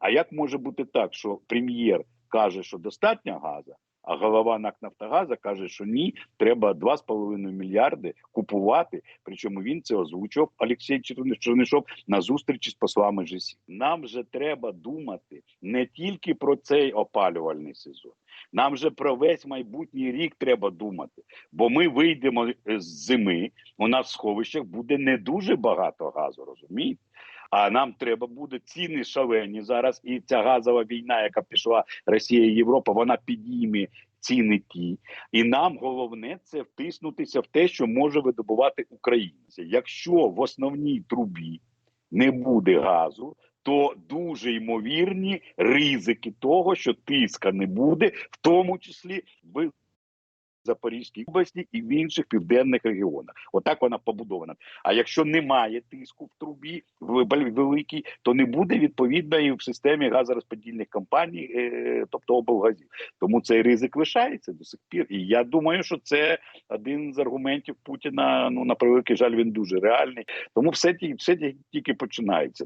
А як може бути так, що прем'єр каже, що достатньо газу, а голова НАК Нафтогаза каже, що ні, треба 2,5 мільярди купувати. Причому він це озвучував Олексій Черни- Чернишов на зустрічі з послами ЖСІ. Нам же треба думати не тільки про цей опалювальний сезон. Нам же про весь майбутній рік треба думати, бо ми вийдемо з зими. У нас в сховищах буде не дуже багато газу, розумієте? А нам треба буде ціни шалені зараз. І ця газова війна, яка пішла Росія Європа, вона підійме ціни ті. І нам головне це втиснутися в те, що може видобувати українці. Якщо в основній трубі не буде газу, то дуже ймовірні ризики того, що тиска не буде, в тому числі в Запорізькій області і в інших південних регіонах. Отак вона побудована. А якщо немає тиску в трубі великій, то не буде відповідно і в системі газорозподільних компаній, е, тобто облгазів. Тому цей ризик лишається до сих пір. І я думаю, що це один з аргументів Путіна. Ну на превеликий жаль, він дуже реальний. Тому все ті- все тільки починається.